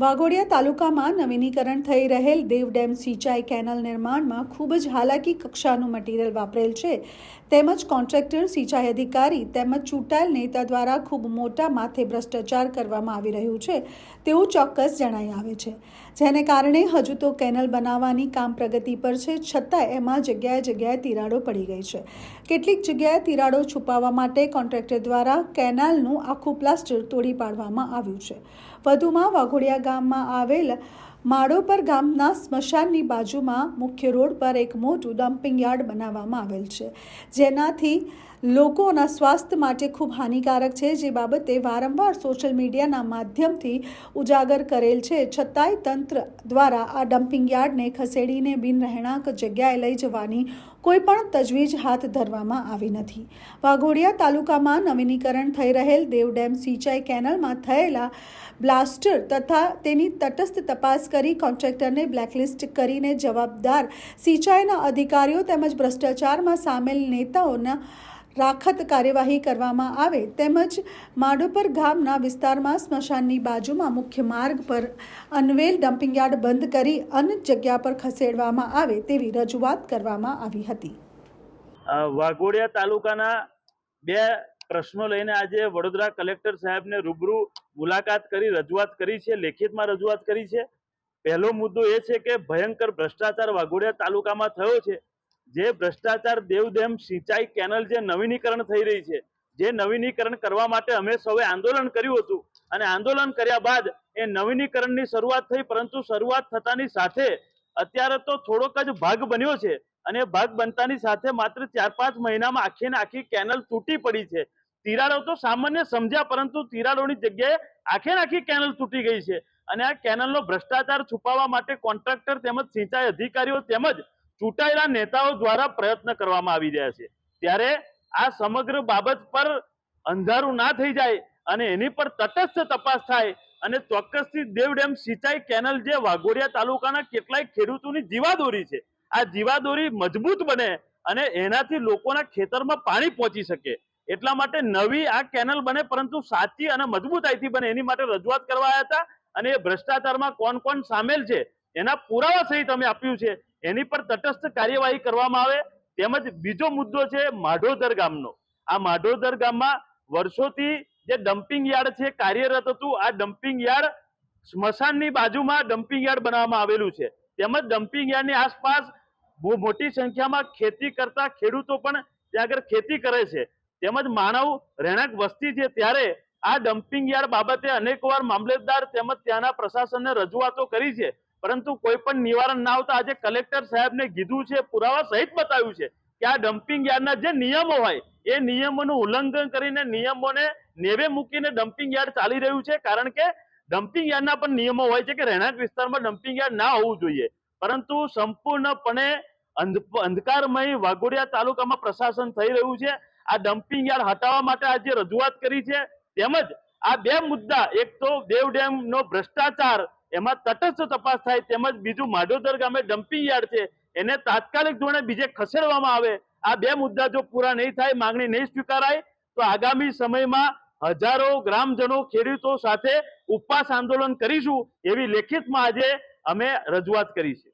વાઘોડિયા તાલુકામાં નવીનીકરણ થઈ રહેલ દેવ ડેમ સિંચાઈ કેનલ નિર્માણમાં ખૂબ જ હાલાકી કક્ષાનું મટીરિયલ વાપરેલ છે. તેમજ કોન્ટ્રાક્ટર, સિંચાઈ અધિકારી તેમજ ચૂંટાયેલ નેતા દ્વારા ખૂબ મોટા માથે ભ્રષ્ટાચાર કરવામાં આવી રહ્યું છે તેવું ચોક્કસ જણાઈ આવે છે. જેને કારણે હજુ તો કેનલ બનાવવાની કામ પ્રગતિ પર છે છતાં એમાં જગ્યાએ જગ્યાએ તિરાડો પડી ગઈ છે. કેટલીક જગ્યાએ તિરાડો છુપાવવા માટે કોન્ટ્રાક્ટર દ્વારા કેનાલનું આખું પ્લાસ્ટર તોડી પાડવામાં આવ્યું છે. વધુમાં વાઘોડિયા ગામમાં આવેલ માળોપર ગામના સ્મશાનની બાજુમાં મુખ્ય રોડ પર એક મોટું ડમ્પિંગ યાર્ડ બનાવવામાં આવેલ છે. જેનાથી લોકોના સ્વાસ્થ્ય માટે ખૂબ હાનિકારક છે. જે બાબતે વારંવાર સોશિયલ મીડિયાના માધ્યમથી ઉજાગર કરેલ છે. છતાંય તંત્ર દ્વારા આ ડમ્પિંગ યાર્ડને ખસેડીને બિનરહેણાંક જગ્યાએ લઈ જવાની કોઈપણ તજવીજ હાથ ધરવામાં આવી નથી. વાઘોડિયા તાલુકામાં નવીનીકરણ થઈ રહેલ દેવ ડેમ સિંચાઈ કેનલમાં થયેલા બ્લાસ્ટર તથા તેની તટસ્થ તપાસ કરી કોન્ટ્રાક્ટરને બ્લેકલિસ્ટ કરીને જવાબદાર સિંચાઈના અધિકારીઓ તેમજ ભ્રષ્ટાચારમાં સામેલ નેતાઓના રાખત કાર્યવાહી કરવામાં આવે તેમજ માડોપર ગામના વિસ્તારમાં સ્મશાનની બાજુમાં મુખ્ય માર્ગ પર અનવેલ ડમ્પિંગ યાર્ડ બંધ કરી અન્ય જગ્યા પર ખસેડવામાં આવે તેવી રજૂઆત કરવામાં આવી હતી. વાઘોડિયા તાલુકાના બે પ્રશ્નો લઈને આજે વડોદરા કલેક્ટર સાહેબને રૂબરૂ મુલાકાત કરી, રજૂઆત કરી છે, લેખિતમાં રજૂઆત કરી છે. પહેલો મુદ્દો એ છે કે ભયંકર ભ્રષ્ટાચાર વાઘોડિયા તાલુકામાં થયો છે. જે ભ્રષ્ટાચાર દેવદેમ સિંચાઈ કેનલ જે નવીનીકરણ થઈ રહી છે, જે નવીનીકરણ કરવા માટે અમે સૌએ આંદોલન કર્યું હતું. અને આંદોલન કર્યા બાદ એ નવીનીકરણની શરૂઆત થઈ, પરંતુ શરૂઆત થતાની સાથે અત્યારે તો થોડોક જ ભાગ બન્યો છે. અને ભાગ બનતાની સાથે માત્ર ચાર પાંચ મહિનામાં આખી ને આખી કેનલ તૂટી પડી છે. તિરાડો તો સામાન્ય સમજ્યા, પરંતુ તિરાડોની જગ્યાએ આખે આખી કેનલ તૂટી ગઈ છે. અને આ કેનલનો ભ્રષ્ટાચાર છુપાવવા માટે કોન્ટ્રાક્ટર તેમજ સિંચાઈ અધિકારીઓ તેમજ ચૂંટાયેલા નેતાઓ દ્વારા પ્રયત્ન કરવામાં આવી રહ્યા છે. ત્યારે આ સમગ્ર બાબત પર અંધારું ના થઈ જાય અને એની પર તટસ્થ તપાસ થાય અને ચોક્કસથી દેવડેમ સિંચાઈ કેનલ જે વાઘોડિયા તાલુકાના કેટલાય ખેડૂતોની જીવાદોરી છે, આ જીવાદોરી મજબૂત બને અને એનાથી લોકોના ખેતરમાં પાણી પહોંચી શકે. એટલા માટે નવી આ કેનલ બને પરંતુ સાચી અને મજબૂતાઈથી બને એની માટે રજૂઆત કરવા આવ્યા હતા અને એ ભ્રષ્ટાચારમાં કોણ કોણ સામેલ છે, એના પુરાવા સહિત અમે આપ્યું છે. એની પર તટસ્થ કાર્યવાહી કરવામાં આવે, તેમજ બીજો મુદ્દો છે માઢોદર ગામનો. આ માઢોદર ગામમાં વર્ષોથી જે ડમ્પિંગ યાર્ડ છે, કાર્યરત હતું, આ ડમ્પિંગ યાર્ડ સ્મશાનની બાજુમાં ડમ્પિંગ યાર્ડ બનાવવામાં આવેલું છે. તેમજ ડમ્પિંગ યાર્ડની આસપાસ બહુ મોટી સંખ્યામાં ખેતી કરતા ખેડૂતો પણ ત્યાં આગળ ખેતી કરે છે. તેમજ માનવ રહેણાંક વસ્તી છે, ત્યારે આ ડમ્પિંગ યાર્ડ બાબતે અનેકવાર મામલતદાર તેમજ ત્યાંના પ્રશાસનને રજૂઆતો કરી છે. પરંતુ કોઈ પણ નિવારણ ના આવતા આજે કલેક્ટર સાહેબને કીધું છે, પુરાવા સહિત બતાવ્યું છે કે આ ડમ્પિંગ યાર્ડના જે નિયમો હોય, એ નિયમોનું ઉલ્લંઘન કરીને નિયમોને નેવે મૂકીને ડમ્પિંગ યાર્ડ ચાલી રહ્યું છે, કારણ કે ડમ્પિંગ યાર્ડના પણ નિયમો હોય છે કે રહેણાંક વિસ્તારમાં ડમ્પિંગ યાર્ડ ના હોવું જોઈએ. પરંતુ સંપૂર્ણપણે અંધ- અંધકારમય વાઘોડિયા તાલુકામાં પ્રશાસન થઈ રહ્યું છે. આ ડમ્પિંગ યાર્ડ હટાવવા માટે આજે રજૂઆત કરી છે. તેમજ આ બે મુદ્દા, એક તો દેવ ડેમ નો ભ્રષ્ટાચાર એમાં તટસ્થ તપાસ થાય તેમજ બીજું માઢોદર ગામે ડમ્પિંગ યાર્ડ છે. એને તાત્કાલિક ધોરણે બીજે ખસેડવામાં આવે. આ બે મુદ્દા જો પૂરા નહીં થાય, માંગણી નહીં સ્વીકારાય, તો આગામી સમયમાં હજારો ગ્રામજનો ખેડૂતો સાથે ઉપવાસ આંદોલન કરીશું એવી લેખિતમાં આજે અમે રજૂઆત કરી છે.